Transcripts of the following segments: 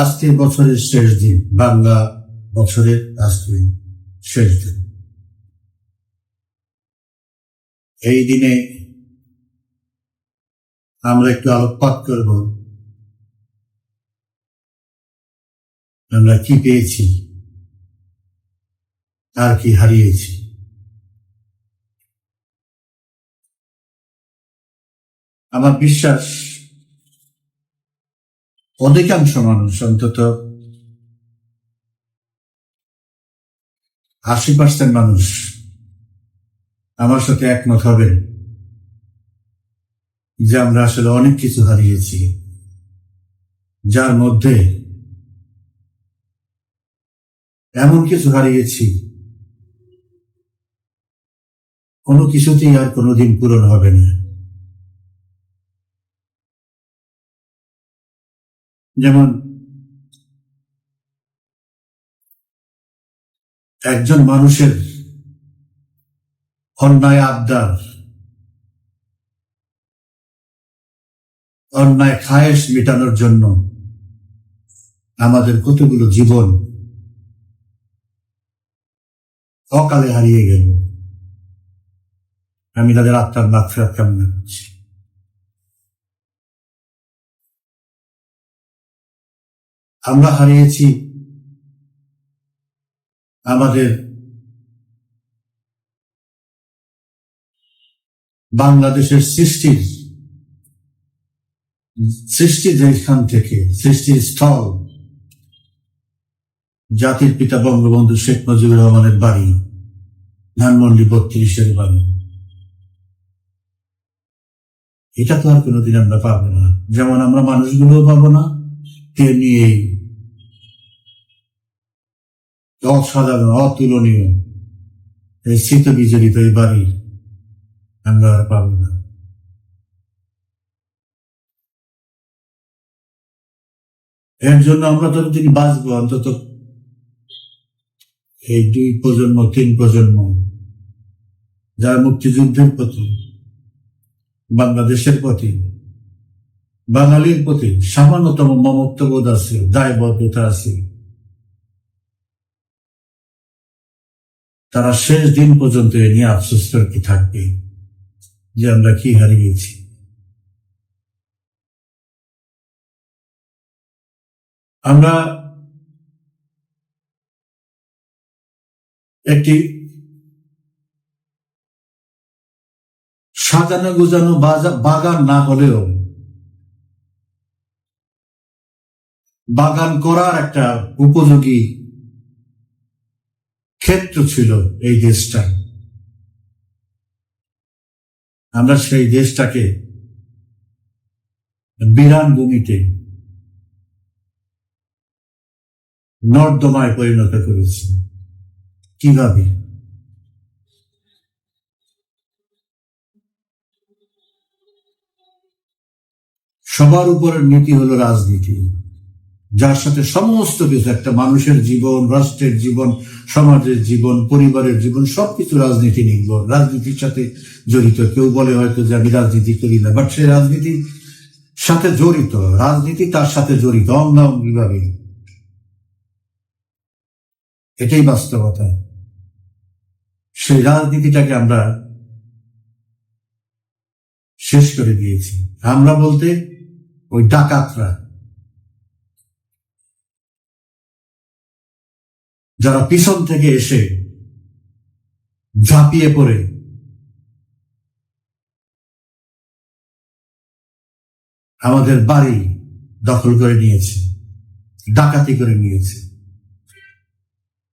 আজকে বছরের শেষ দিন, বাংলা বছরের আজকে শেষ দিন। এই দিনে আমরা একটু আলোকপাত করব। আমরা কি পেয়েছি? আর কি হারিয়েছি? আমার বিশ্বাস অধিকাংশ মানুষ অন্তত আশি পার্সেন্ট মানুষ আমার সাথে একমত হবে যে আমরা আসলে অনেক কিছু হারিয়েছি, যার মধ্যে এমন কিছু হারিয়েছি, কোনো কিছুতেই আর কোনোদিন পূরণ হবে না। যেমন একজন মানুষের অন্যায় আবদার, অন্যায় খায়েশ মেটানোর জন্য আমাদের কতগুলো জীবন অকালে হারিয়ে গেল। আমি তাদের আত্মার মাফিয়াত কামনা করছি। আমরা হারিয়েছি আমাদের বাংলাদেশের সৃষ্টির সৃষ্টি যেখান থেকে, সৃষ্টির স্থল। জাতির পিতা বঙ্গবন্ধু শেখ মুজিবুর রহমানের বাড়ি, ধানমন্ডি বত্রিশের বাড়ি। এটা তো আর কোনোদিন আমরা পাবো না। যেমন আমরা মানুষগুলোও পাবো না, তেমনি এই অসাধারণ, অতুলনীয়। এই শীত বিজড়িত এই বাড়ি আমরা আর পাবো না। এর জন্য আমরা তো তিনি বাঁচবো, অন্তত এই দুই প্রজন্ম, তিন প্রজন্ম, যারা মুক্তিযুদ্ধের প্রতি বাংলাদেশের প্রতি বাঙালির প্রতি সামান্যতম মমত্ববোধ আছে, দায়বদ্ধতা আছে তারা শেষ দিন পর্যন্ত এ নিয়ে আফসোস করতে থাকবে? যে আমরা কি হারিয়েছি আমরা একটি সাজানো গোজানো বাগান না হলেও বাগান করার একটা উপযোগী ক্ষেত্র ছিল এই দেশটা। আমরা সেই দেশটাকে বিরান ভূমিতে নর্দমায় পরিণত করেছি। কীভাবে? সবার উপরের নীতি হলো রাজনীতি, যার সাথে সমস্ত কিছু, একটা মানুষের জীবন, রাষ্ট্রের জীবন সমাজের জীবন, পরিবারের জীবন, সবকিছু রাজনীতি নির্ভর। রাজনীতির সাথে জড়িত। কেউ বলে হয়তো যে আমি রাজনীতি করি না বাট সে রাজনীতির সাথে জড়িত। রাজনীতি তার সাথে জড়িত, অঙ্গাঙ্গিভাবে। এটাই বাস্তবতা। সেই রাজনীতিটাকে আমরা শেষ করে দিয়েছি। আমরা বলতে ওই ডাকাতরা। যারা পিছন থেকে এসে ঝাঁপিয়ে পড়ে, আমাদের বাড়ি দখল করে নিয়েছে, ডাকাতি করে নিয়েছে।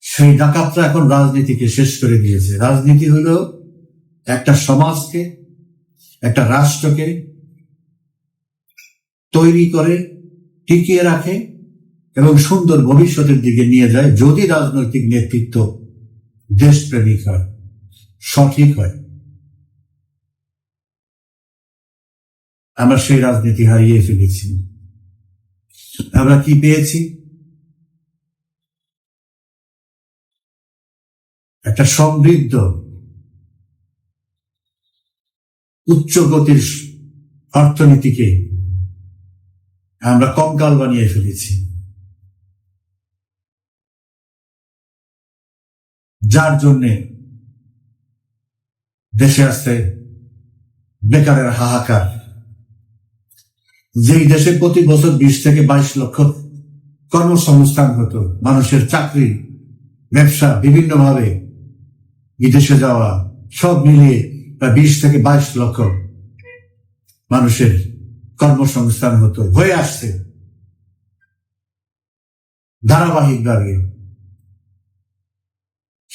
সেই ডাকাতরা এখন রাজনীতিকে শেষ করে দিয়েছে। রাজনীতি হলো একটা সমাজকে, একটা রাষ্ট্রকে তৈরি করে টিকিয়ে রাখে এবং সুন্দর ভবিষ্যতের দিকে নিয়ে যায় যদি রাজনৈতিক নেতৃত্ব দেশপ্রেমিক হয়, সঠিক হয়। আমরা সেই রাজনীতি হারিয়ে ফেলেছি। আমরা কি পেয়েছি? একটা সমৃদ্ধ উচ্চ গতির অর্থনীতিকে আমরা কঙ্কাল বানিয়ে ফেলেছি। যার জন্যে দেশে আসতে বেকারের হাহাকার। যেই দেশে প্রতি বছর বিশ থেকে বাইশ লক্ষ কর্মসংস্থান হতো, মানুষের চাকরি, ব্যবসা বিভিন্নভাবে বিদেশে যাওয়া, সব মিলিয়ে প্রায় বিশ থেকে বাইশ লক্ষ মানুষের কর্মসংস্থান হতো, হয়ে আসছে। ধারাবাহিকভাবে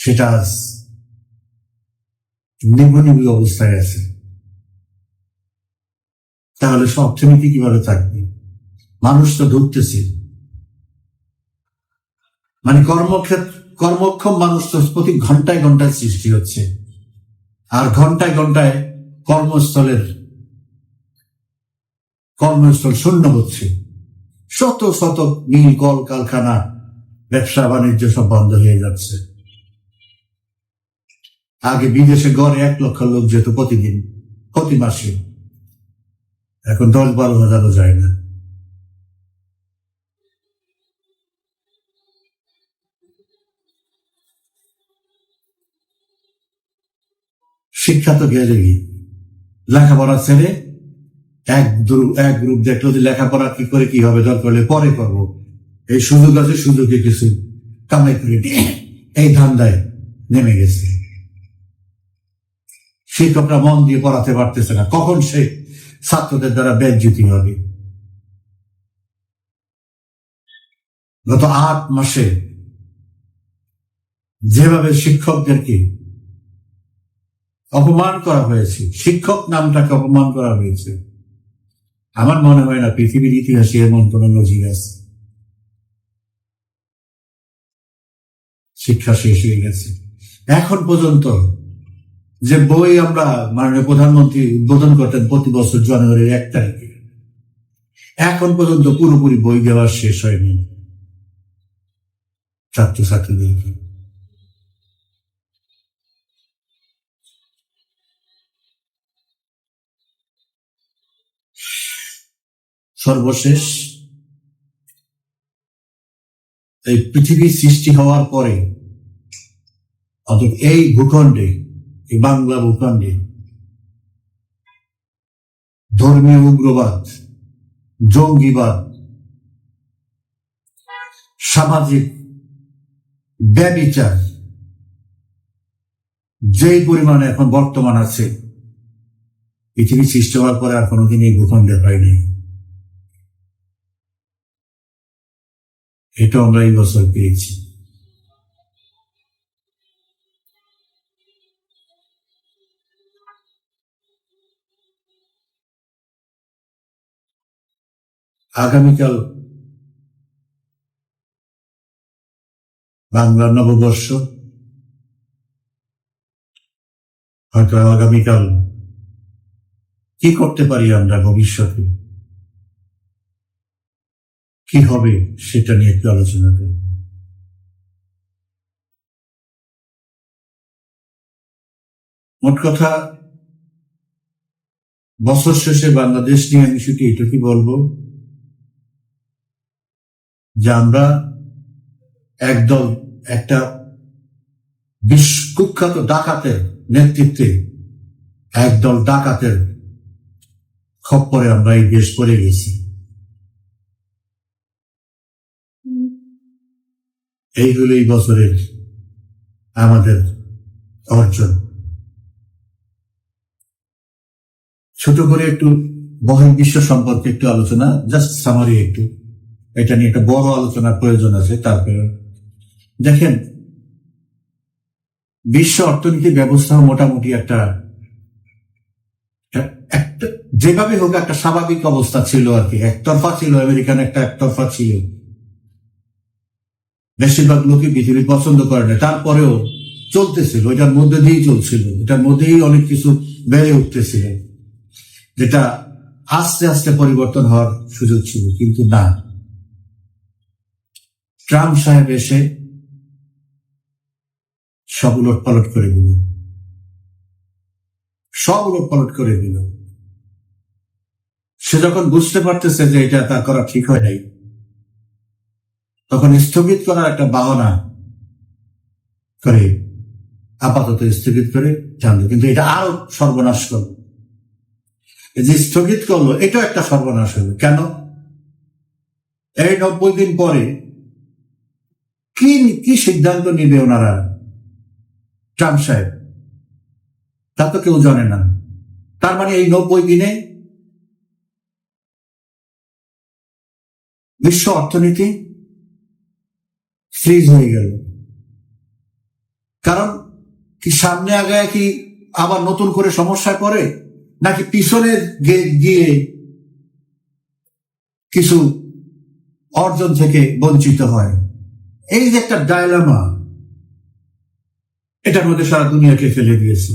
সেটা আজ অবস্থায় আছে। তাহলে অর্থনীতি কীভাবে থাকবে? মানুষ তো ঢুকতেছে মানে কর্মক্ষেত্র কর্মক্ষম মানুষ তো প্রতি ঘন্টায় ঘন্টায় সৃষ্টি হচ্ছে। আর ঘন্টায় ঘন্টায় কর্মস্থলের, কর্মস্থল শূন্য হচ্ছে। শত শত মিল কল কারখানা ব্যবসা, বাণিজ্য সব বন্ধ হয়ে যাচ্ছে। আগে বিদেশে গড়ে এক লক্ষ লোক যেত প্রতিদিন, প্রতি মাসে। এখন দশ বারো হাজারও যায় না। শিক্ষা তো গেলেই লেখাপড়া ছেড়ে এক এক গ্রুপ দেখল যে লেখাপড়া কি করে, কি হবে, দরকার হলে পরে করব। এই সুযোগ আছে, সুযোগে কিছু কামাই করে এই ধান্দায় নেমে গেছে। শিক্ষকরা মন দিয়ে পড়াতে পারতেছে না। কখন সে ছাত্রদের দ্বারা বেজ্যুতি হবে গত আট মাসে যেভাবে শিক্ষকদেরকে অপমান করা হয়েছে, শিক্ষক নামটাকে অপমান করা হয়েছে, আমার মনে হয় না পৃথিবীর ইতিহাসে এমন কোন নজির আছে। শিক্ষা শেষ হয়ে গেছে। এখন পর্যন্ত যে বই আমরা মাননীয় প্রধানমন্ত্রী উদ্বোধন করতেন প্রতি বছর জানুয়ারির এক তারিখে। এখন পর্যন্ত পুরোপুরি বই দেওয়া শেষ হয়নি। ছাত্রছাত্রীদেরকে। সর্বশেষ, এই পৃথিবী সৃষ্টি হওয়ার পরে, অর্থাৎ এই ভূখণ্ডে এই বাংলা ভূখণ্ডে। ধর্মীয় উগ্রবাদ, জঙ্গিবাদ, সামাজিক ব্যবিচার, যেই পরিমাণে এখন বর্তমান আছে, পৃথিবী সৃষ্টি হওয়ার পরে আর কোনোদিন এই ভূখণ্ডে হয়নি এটা আমরা এই বছর পেয়েছি। আগামীকাল বাংলা নববর্ষ। হয়তো আগামীকাল কি করতে পারি আমরা ভবিষ্যতে? কি হবে সেটা নিয়ে একটু আলোচনা করি মোট কথা, বছর শেষে বাংলাদেশ নিয়ে আমি শুধু এটুকু বলব যে আমরা একদল একটা বিশ্ব কুখ্যাত ডাকাতের নেতৃত্বে একদল ডাকাতের খপ্পরে আমরা এই দেশ করে গেছি। এই হলো এই বছরের আমাদের অর্জন। ছোট করে একটু বহির বিশ্ব সম্পর্কে একটু আলোচনা জাস্ট সামারি একটু। এটা নিয়ে একটা বড় আলোচনার প্রয়োজন আছে, তারপরে দেখেন, বিশ্ব অর্থনীতি ব্যবস্থা মোটামুটি একটা যেভাবে হোক একটা স্বাভাবিক অবস্থা ছিল আর কি। একতরফা ছিল, আমেরিকান একটা একতরফা ছিল। বেশিরভাগ লোকই পৃথিবী পছন্দ করে না। তারপরেও চলতেছিল এটার মধ্যে দিয়েই চলছিল। এটার মধ্যেই অনেক কিছু বেড়ে উঠতেছিল যেটা আস্তে আস্তে পরিবর্তন হওয়ার সুযোগ ছিল, কিন্তু না। ট্রাম্প সাহেব এসে সব উলট পালট করে দিল। সব উলট পালট করে দিল। সে যখন বুঝতে পারতেছে যে এটা তার করা ঠিক হয় নাই, তখন স্থগিত করার একটা বাহনা করে আপাতত স্থগিত করে জানলো। কিন্তু এটা আরও সর্বনাশ করল। যে স্থগিত করল, এটাও একটা সর্বনাশ হলো। কেন? এই নব্বই দিন পরে কি কি সিদ্ধান্ত নিবে ওনারা? ট্রাম্প সাহেব। তা তো কেউ জানে না। তার মানে এই নব্বই দিনে বিশ্ব অর্থনীতি ফ্রিজ হয়ে গেল। কারণ কি সামনে আগায় কি আবার নতুন করে সমস্যায় পড়ে? নাকি পিছনে গিয়ে কিছু অর্জন থেকে বঞ্চিত হয়? এই যে একটা ডায়লামা এটার মধ্যে সারা দুনিয়াকে ফেলে দিয়েছে।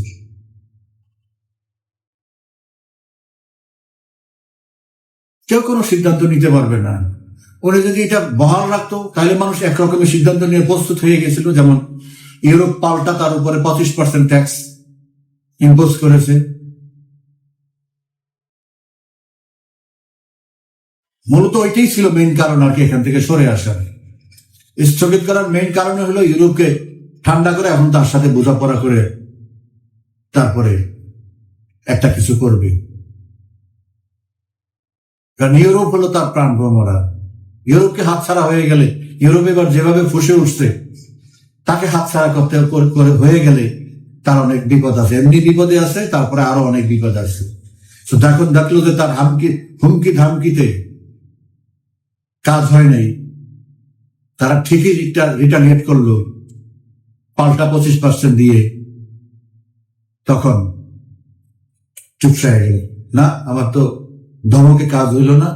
কেউ কোনো সিদ্ধান্ত নিতে পারবে না। উনি যদি এটা বহাল রাখতো, তাহলে মানুষ একরকমের সিদ্ধান্ত নিয়ে প্রস্তুত হয়ে গেছিল। যেমন ইউরোপ পাল্টা তার উপরে পঁচিশ পার্সেন্ট ট্যাক্স ইম্পোজ করেছে। মূলত ওইটাই ছিল মেইন কারণ আর কি এখান থেকে সরে আসার। স্থগিত করার মেইন কারণে হলো ইউরোপকে ঠান্ডা করে এখন তার সাথে বোঝাপড়া করে তারপরে একটা কিছু করবে। কারণ ইউরোপ হলো তার প্রাণ ভ্রমরা ইউরোপকে হাতছাড়া হয়ে গেলে, ইউরোপ এবার যেভাবে ফুসে উঠছে, তাকে হাতছাড়া করতে করে- করে, হয়ে গেলে তার অনেক বিপদ আছে। এমনি বিপদে আছে, তারপরে আরও অনেক বিপদ আছে। তো দেখুন, দেখল যে তার হামকি হুমকি ধামকিতে কাজ হয় নাই। তারা ঠিকই রিটার্নিয়েট করল। পাল্টা পঁচিশ পার্সেন্ট দিয়ে। তখন চুপসা হয়ে গেল। না, আমার তো ধমকে কাজ হইল না।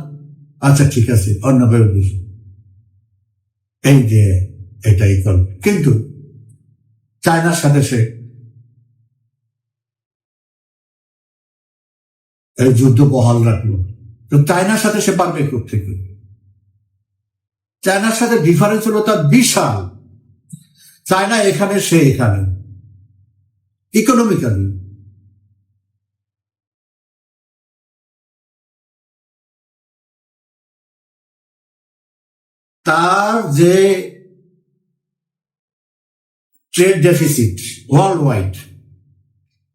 আচ্ছা ঠিক আছে অন্য ভাবে বুঝো। এই যে এটাই কর কিন্তু চায়নার সাথে সে যুদ্ধ বহাল রাখল। তো চায়নার সাথে সে পারবে থেকে চায়নার সাথে ডিফারেন্স হলো তার বিশাল। চায়না এখানে, সে এখানে। ইকোনমিক্যালি তার যে ট্রেড ডেফিসিট ওয়ার্ল্ড ওয়াইড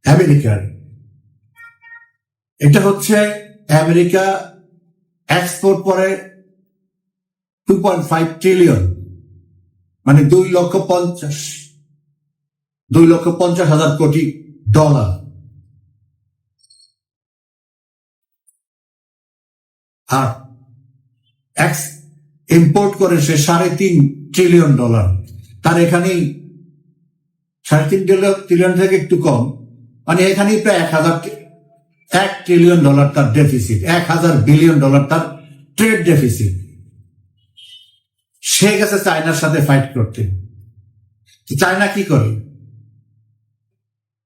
আমেরিকার এটা হচ্ছে আমেরিকা এক্সপোর্ট করে টু পয়েন্ট ফাইভ ট্রিলিয়ন মানে দুই লক্ষ পঞ্চাশ, দুই লক্ষ পঞ্চাশ হাজার কোটি ডলার। আর এক্স ইম্পোর্ট করে সে সাড়ে তিন ট্রিলিয়ন ডলার। তার এখানেই সাড়ে তিন ট্রিলিয়ন থেকে একটু কম। মানে এখানেই প্রায় এক হাজার এক ট্রিলিয়ন ডলার তার ডেফিসিট এক হাজার বিলিয়ন ডলার তার ট্রেড ডেফিসিট সে গেছে চায়নার সাথে ফাইট করতে। চায়না কি করে?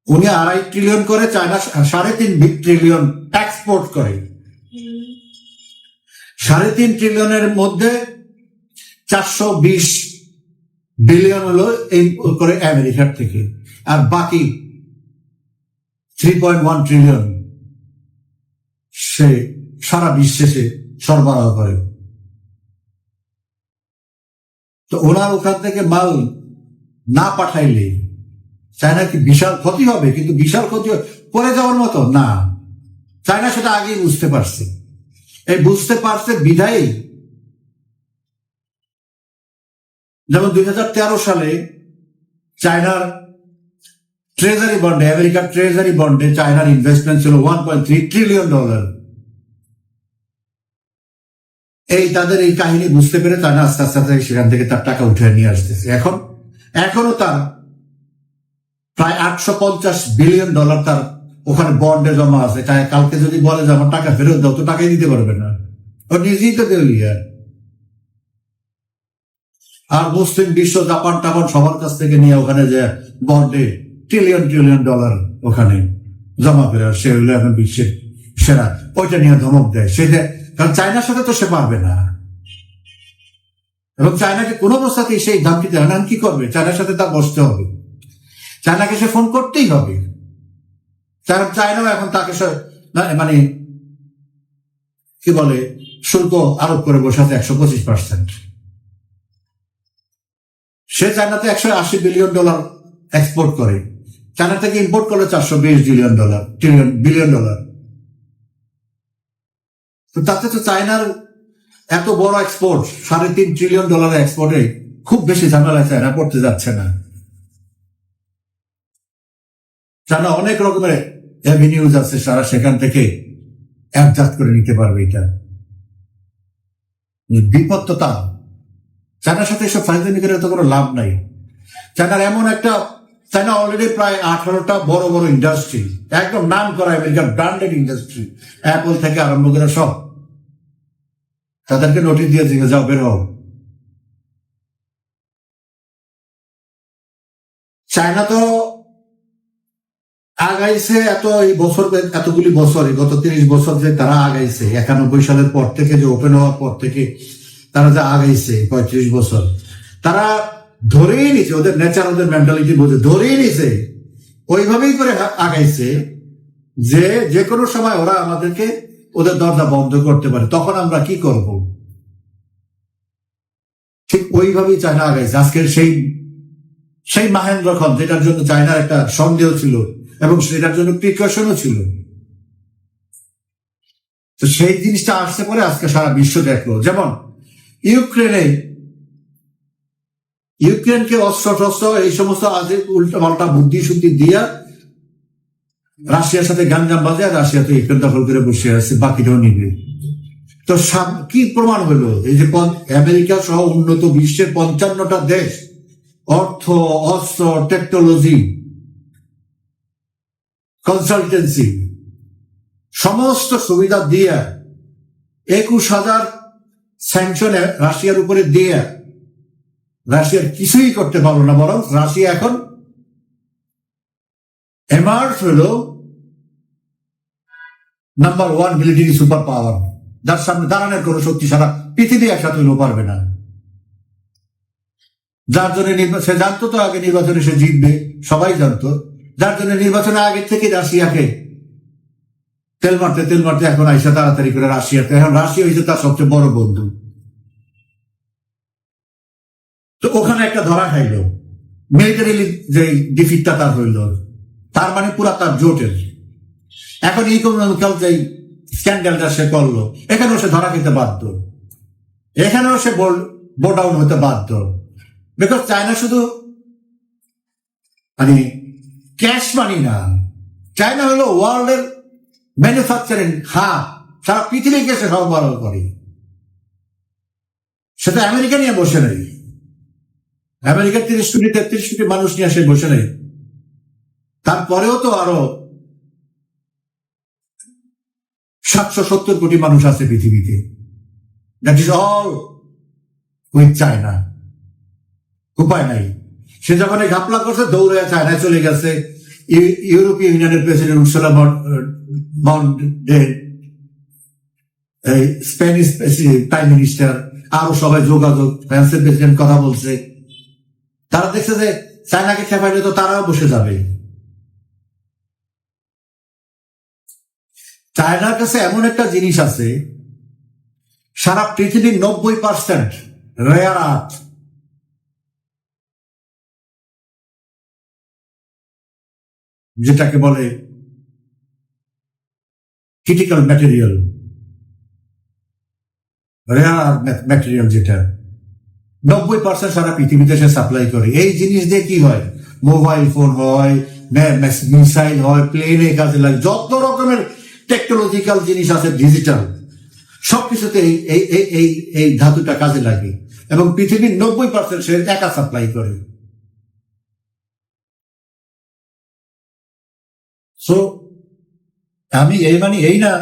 উনি আড়াই ট্রিলিয়ন করে চায়না সাড়ে তিন ট্রিলিয়ন এক্সপোর্ট করে। সাড়ে তিন ট্রিলিয়নের মধ্যে চারশো বিশ বিলিয়ন হলো এই করে আমেরিকার থেকে। আর বাকি থ্রি পয়েন্ট ওয়ান ট্রিলিয়ন সে সারা বিশ্বে সে সরবরাহ করে। তো ওনার ওখান থেকে মাল না পাঠাইলে চায়না কি বিশাল ক্ষতি হবে? কিন্তু বিশাল ক্ষতি করে যাওয়ার মতো? না। চায়না সেটা আগেই বুঝতে পারছে। এই বুঝতে পারছে বিধায়ী। যেমন দুই হাজার তেরো সালে চায়নার ট্রেজারি বন্ডে, আমেরিকার ট্রেজারি বন্ডে চায়নার ইনভেস্টমেন্ট ছিল one point three trillion dollar এই তাদের এই কাহিনী বুঝতে পেরে তারা আস্তে আস্তে আস্তে সেখান থেকে তার টাকা উঠে নিয়ে আসতেছে। এখন এখনও তার প্রায় আটশো পঞ্চাশ বিলিয়ন ডলার তার ওখানে বন্ডে জমা আছে। তাই কালকে যদি বলে যে আমার টাকা ফেরত দাও, তো টাকাই দিতে পারবে না। ও নিজেই তো দেউলিয়া। আর মুসলিম বিশ্ব জাপান টাপান সবার কাছ থেকে নিয়ে ওখানে যে বন্ডে ট্রিলিয়ন ট্রিলিয়ন ডলার ওখানে জমা করে সে হলো এখন বিশ্বের সেরা। ওইটা নিয়ে ধমক দেয়। সেটা কারণ চায়নার সাথে তো সে পারবে না। এবং চায়নাকে কোনো অবস্থাতেই সেই দামটিতে আনান কি করবে? চায়নার সাথে তা বসতে হবে। চায়নাকে সে ফোন করতেই হবে। কারণ চায়নাও এখন তাকে মানে কি বলে, শুল্ক আরোপ করে বসে আছে একশো পঁচিশ পার্সেন্ট সে চায়নাতে একশো আশি বিলিয়ন ডলার এক্সপোর্ট করে। চায়না থেকে ইম্পোর্ট করল চারশো বিশ billion dollar trillion billion dollar তো তাতে তো চায়নার এত বড় এক্সপোর্ট সাড়ে তিন ট্রিলিয়ন ডলারের এক্সপোর্টে খুব বেশি ঝামেলা চায়না পড়তে যাচ্ছে না। চায়না অনেক রকমের অ্যাভিনিউজ আছে, সারা সেখান থেকে অ্যাডজাস্ট করে নিতে পারবে এটা। বিপদ তো তা চায়নার সাথে এসব ফাইজলামি করে তো কোনো লাভ নাই। চায়নার এমন একটা চায়না অলরেডি প্রায় আঠারোটা বড় বড় ইন্ডাস্ট্রি একদম নাম করা আমেরিকার ব্র্যান্ডেড ইন্ডাস্ট্রি অ্যাপল থেকে আরম্ভ করে সব। তাদেরকে নোটিশ দিয়ে দিকে যাও, বের হও। চায়না তো আগাইছে এত এই বছর, এতগুলি বছর গত তিরিশ বছর যে তারা আগাইছে, একানব্বই সালের পর থেকে যে ওপেন হওয়ার পর থেকে তারা যে আগাইছে পঁয়ত্রিশ বছর, তারা ধরেই নিছে, ওদের নেচার ওদের মেন্টালিটি বোঝে, ধরেই নিছে। ওইভাবেই করে আগাইছে যে যে কোনো সময় ওরা আমাদেরকে ওদের দরজা বন্ধ করতে পারে। তখন আমরা কি করব? ঠিক ওইভাবেই চায়না আগাইছে। আজকের সেই সেই মাহেন্দ্র খন, যেটার জন্য চায়নার একটা সন্দেহ ছিল এবং সেটার জন্য প্রিকশনও ছিল। তো সেই জিনিসটা আসতে পরে আজকে সারা বিশ্ব দেখল। যেমন ইউক্রেনে ইউক্রেনকে অস্ত্র টস্ত্র এই সমস্ত উল্টো পাল্টা বুদ্ধি শুদ্ধি দিয়া রাশিয়ার সাথে গাঞ্জাম বাজে আর রাশিয়া তো ইউক্রেন দখল করে বসে আছে, বাকিটাও নিবে। তো কি প্রমাণ হলো? এই যে আমেরিকা সহ উন্নত বিশ্বের পঞ্চান্নটা দেশ, অর্থ, অস্ত্র টেকনোলজি কনসালটেন্সি সমস্ত সুবিধা দিয়ে একুশ হাজার স্যাংশনে রাশিয়ার উপরে দিয়ে রাশিয়ার কিছুই করতে পারল না, বরং রাশিয়া এখন এমার্স হল number one military super power যার সামনে দাঁড়ানোর কোনো শক্তি সারা পৃথিবী একসাথে হলেও পারবে না। যার জন্য সে জানতো তো আগে নির্বাচনে সে জিতবে, সবাই জানতো। যার জন্য নির্বাচনে আগে থেকে রাশিয়াকে তেল মারতে তেল মারতে এখন আইসা তাড়াতাড়ি করে রাশিয়াতে। এখন রাশিয়া হয়েছে তার সবচেয়ে বড় বন্ধু। তো ওখানে একটা ধরা খাইল। মিলিটারি যে ডিফিটটা তার হইল, তার মানে পুরা তার জোটের। এখন ইকোনমিক্যাল যে স্ক্যান্ডালটা সে করল, এখানেও সে ধরা খেতে বাধ্য। এখানেও সে বোর্ড ডাউন হতে বাধ্য। বিকজ চায়না শুধু মানে ক্যাশ মানি না। চায়না হলো ওয়ার্ল্ডের ম্যানুফ্যাকচারিং হাব, সারা পৃথিবীকে সে সরবরাহ করে। সেটা আমেরিকা নিয়ে বসে নেই। আমেরিকার তিরিশ কোটি, তেত্রিশ কোটি মানুষ নিয়ে সে বসে নেই। তারপরেও তো আরও সাতশো সত্তর কোটি মানুষ আছে পৃথিবীতে। That is all with China উপায় নাই। সে যখন ঘাপলা করছে, দৌড়ে চায়নায় চলে গেছে। ইউরোপীয় ইউনিয়নের প্রেসিডেন্ট উর্সুলা এই স্প্যানিশ প্রাইম মিনিস্টার, আরও সবাই যোগাযোগ, ফ্রান্সের প্রেসিডেন্ট কথা বলছে। তারা দেখছে যে চায়নাকে খেপাইলে তো তারাও বসে যাবে। চায়নার কাছে এমন একটা জিনিস আছে, সারা পৃথিবীর নব্বই পার্সেন্ট রেয়ার আর্থ যেটাকে বলে ক্রিটিক্যাল ম্যাটেরিয়াল রেয়ার ম্যাটেরিয়াল যেটা। নব্বই পার্সেন্ট সারা পৃথিবীতে সে সাপ্লাই করে। এই জিনিস দিয়ে কি হয়? মোবাইল ফোন হয় মিসাইল হয় প্লেনে কাজে লাগে, যত রকমের টেকনোলজিক্যাল জিনিস আছে ডিজিটাল সবকিছুতে এই এই এই এই ধাতুটা কাজে লাগে এবং পৃথিবীর নব্বই পার্সেন্ট সে একা সাপ্লাই করে। সো আমি এই মানে এই না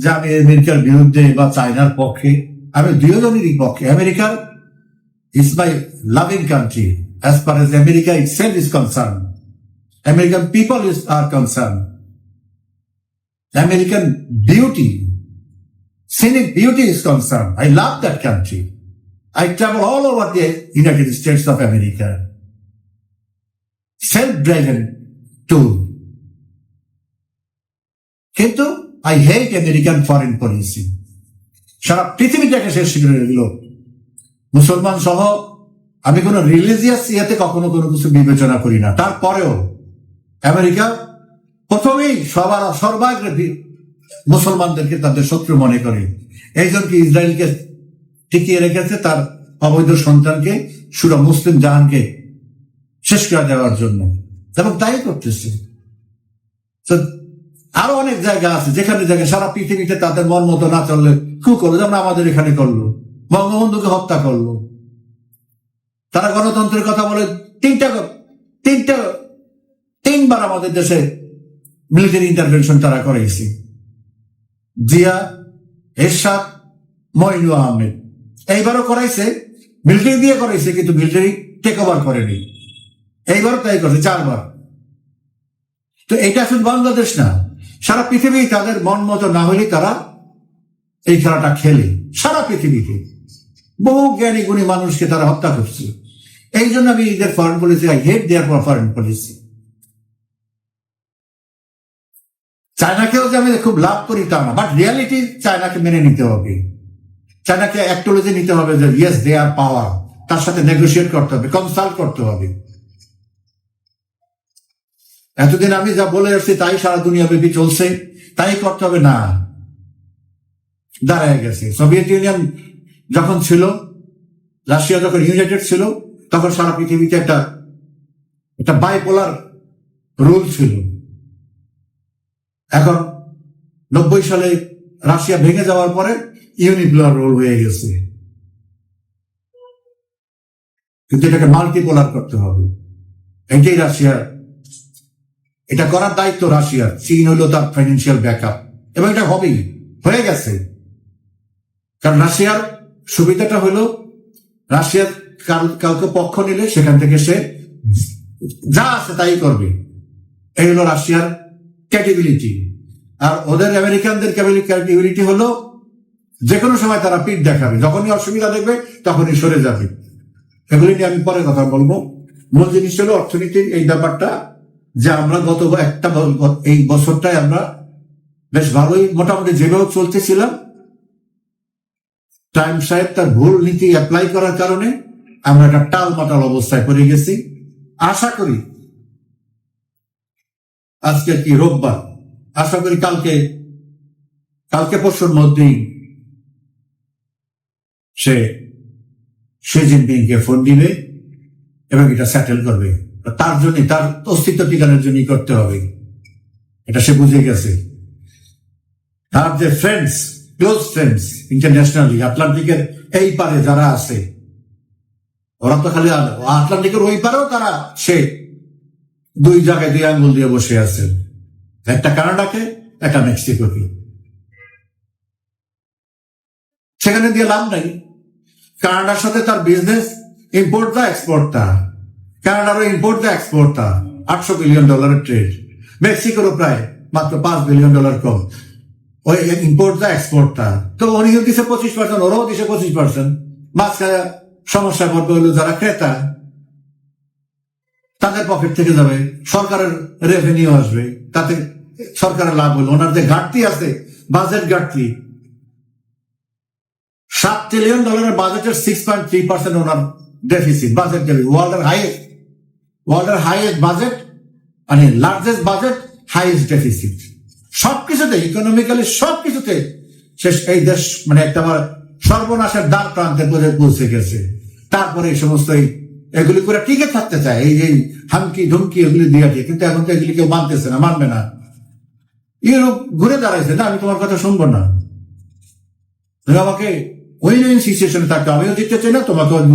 যে আমি আমেরিকার বিরুদ্ধে বা চায়নার পক্ষে, আমি দুজনেরই পক্ষে, আমেরিকার is my loving country as far as America itself is concerned. American people is, are concerned. American beauty, scenic beauty is concerned. I love that country. I travel all over the United States of America. Self-driven too. কিন্তু I hate American foreign policy সারা পৃথিবীটাকে শেষ করে মুসলমান সহ আমি কোন religious ইয়েতে কখনো কোনো কিছু বিবেচনা করি না। তারপরেও আমেরিকা প্রথমেই সবার সর্বাগ্রে মুসলমানদেরকে তাদের শত্রু মনে করে। এই জন্য ইসরায়েলকে টিকিয়ে রেখেছে তার অবৈধ সন্তানকে, সুরা মুসলিম জাহানকে শেষ করে দেওয়ার জন্য। এবং তাই করতেছে। তো আরও অনেক জায়গা আছে, যেখানে জায়গায় সারা পৃথিবীতে তাদের মন মতো না চললে কু করল? যেমন আমাদের এখানে করল। বঙ্গবন্ধুকে হত্যা করল। তারা গণতন্ত্রের কথা বলে তিনটা তিনটা, তিনবার আমাদের দেশে মিলিটারি ইন্টারভেনশন তারা করেছে জিয়া, এরশাদ মইনু আহমেদ। এইবারও করাইছে মিলিটারি দিয়ে করাইছে, কিন্তু মিলিটারি টেক ওভার করেনি। এইবারও তাই করছে, চারবার। তো এটা শুধু বাংলাদেশ না, সারা পৃথিবী তাদের মন মতো না হলে তারা এই খেলাটা খেলে, সারা পৃথিবীতে। বহু জ্ঞানী গুণী মানুষকে তারা হত্যা করছে এই জন্য আমি এদের foreign policy I hate their foreign policy চায়নাকেও যে আমি খুব লাভ করি তা না বাট রিয়ালিটি চায়নাকে মেনে নিতে হবে। চায়নাকে অ্যাক্টোলজি নিতে হবে যে ইয়েস দে আর পাওয়ার তার সাথে নেগোসিয়েট করতে হবে কনসাল্ট করতে হবে। এতদিন আমি যা বলে আসছি তাই সারা দুনিয়া ব্যাপী চলছে। তাই করতে হবে না। দাঁড়ায় গেছে। সোভিয়েত ইউনিয়ন যখন ছিল রাশিয়া যখন ইউনাইটেড ছিল, তখন সারা পৃথিবীতে একটা একটা বাইপোলার রুল ছিল। এখন নব্বই সালে রাশিয়া ভেঙে যাওয়ার পরে ইউনিপোলার রোল হয়ে গেছে। কিন্তু এটাকে মাল্টিপোলার করতে হবে। এটাই রাশিয়া। এটা করার দায়িত্ব রাশিয়ার চীন হলো তার ফাইন্যান্সিয়াল ব্যাকআপ এবং এটা হবেই, হয়ে গেছে। কারণ রাশিয়ার সুবিধাটা হলো রাশিয়ার কাল- কাউকে পক্ষ নিলে সেখান থেকে সে যা আছে তাই করবে। এই হলো রাশিয়ার ক্যাটেবিলিটি আর ওদের আমেরিকানদের ক্যাটেবিলিটি হলো যে কোনো সময় তারা পিঠ দেখাবে। যখনই অসুবিধা দেখবে, তখনই সরে যাবে। এগুলি নিয়ে আমি পরে কথা বলব। মূল জিনিস হলো অর্থনীতির এই ব্যাপারটা, যে আমরা গত একটা এই বছরটায় আমরা বেশ ভালোই মোটামুটি যেভাবে চলতেছিলাম টাইম সাহেব, তার ভুল নীতি অ্যাপ্লাই করার কারণে আমরা একটা টাল মাটাল অবস্থায় পড়ে গেছি। আশা করি, আজকে কি রোববার, আশা করি কালকে কালকে পরশুর মধ্যেই সে শি জিনপিংকে ফোন দিবে এবং এটা সেটেল করবে। তার জন্য তার অস্তিত্ব টিকানোর জন্যই করতে হবে। এটা সে বুঝে গেছে। তার যে ফ্রেন্ডস ক্লোজ ফ্রেন্ডস ইন্টারন্যাশনালি আটলান্টিকের এই পারে যারা আছে, ওরা তো খালি আটলান্টিকের ওই পারেও তারা সে দুই জায়গায় দুই আঙ্গুল দিয়ে বসে আছে একটা কানাডাকে, একটা মেক্সিকোকে। সেখানে দিয়ে লাভ নাই। কানাডার সাথে তার বিজনেস ইম্পোর্ট দা এক্সপোর্ট তা কানাডারও ইম্পোর্ট দা এক্সপোর্ট তা আটশো বিলিয়ন ডলারের ট্রেড মেক্সিকোরও প্রায় মাত্র পাঁচ বিলিয়ন ডলার কম। ওই ইম্পোর্ট দা এক্সপোর্ট তা উনিও দিছে পঁচিশ পার্সেন্ট ওরাও দিছে পঁচিশ পার্সেন্ট মাঝখানে সমস্যা পড়বে হলো যারা ক্রেতা, তাদের পকেট থেকে যাবে, সরকারের রেভিনিউ আসবে, তাতে সরকারের লাভ হলো। ওনার যে ঘাটতি আছে বাজেট ঘাটতি, সাত ট্রিলিয়ন ডলারের বাজেটের সিক্স পয়েন্ট থ্রি পার্সেন্ট ওনার ডেফিসিট বাজেট ওয়ার্ল্ডের হাইয়েস্ট ওয়ার্ল্ডের হাইয়েস্ট বাজেট মানে লার্জেস্ট বাজেট হাইয়েস্ট ডেফিসিট সবকিছুতে ইকোনমিক্যালি সবকিছুতে শেষ এই দেশ মানে একটা আমার সর্বনাশের দ্বার প্রান্তে পৌঁছে গেছে। তারপরে এই সমস্ত এগুলি করে টিকে থাকতে চায়। এই যে হামকি ধমকি এগুলি দিয়ে দিয়ে কিন্তু এখন তো এগুলি কেউ মানতেছে না, মানবে না। ইউরোপ ঘুরে দাঁড়াইছে। না, আমি তোমার কথা শুনব না। আমাকে ওই উইন সিচুয়েশনে থাকতে আমিও জিততে চাই না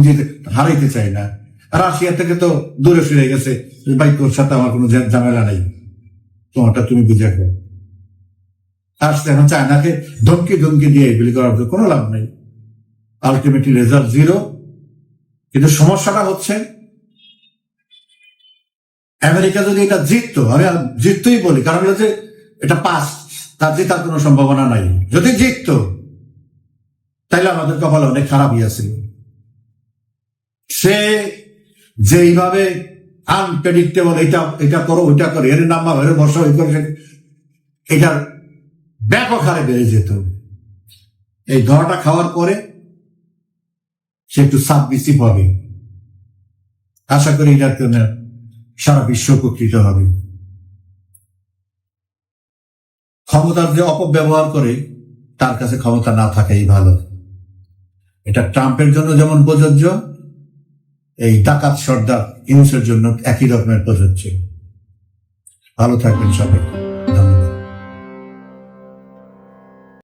জিতে হারাইতে চাই না। রাশিয়া থেকে তো দূরে ফিরে গেছে। ভাই, তোর সাথে আমার কোনো ঝামেলা নেই। তোমারটা তুমি বুঝে আসলে এখন চায়নাকে ধমকি ধমকি দিয়ে এগুলি করার কোনো লাভ নেই। আলটিমেটলি রেজাল্ট জিরো কিন্তু সমস্যাটা হচ্ছে, আমেরিকা যদি এটা জিততো, আমি আর জিততই বলি, কারণ হলো যে এটা পাস তার জেতার কোনো সম্ভাবনা নাই। যদি জিততো, তাইলে আমাদের কপালে অনেক খারাপই আছে। সে যেইভাবে আনপ্রেডিক্টেবল এটা এটা করো, ওইটা করো, এর নাম্বার, এর বসো এই করে এটার ব্যাপক হারে বেড়ে যেত এই ধরাটা খাওয়ার পরে সে একটু সাবমিসিভ হবে আশা করি এটার জন্য সারা বিশ্ব উপকৃত হবে। ক্ষমতার যে অপব্যবহার করে, তার কাছে ক্ষমতা না থাকাই ভালো। এটা ট্রাম্পের জন্য যেমন প্রযোজ্য, এই ডাকাত সর্দার ইউনুসের জন্য একই রকমের প্রযোজ্য। ভালো থাকবেন সবাই।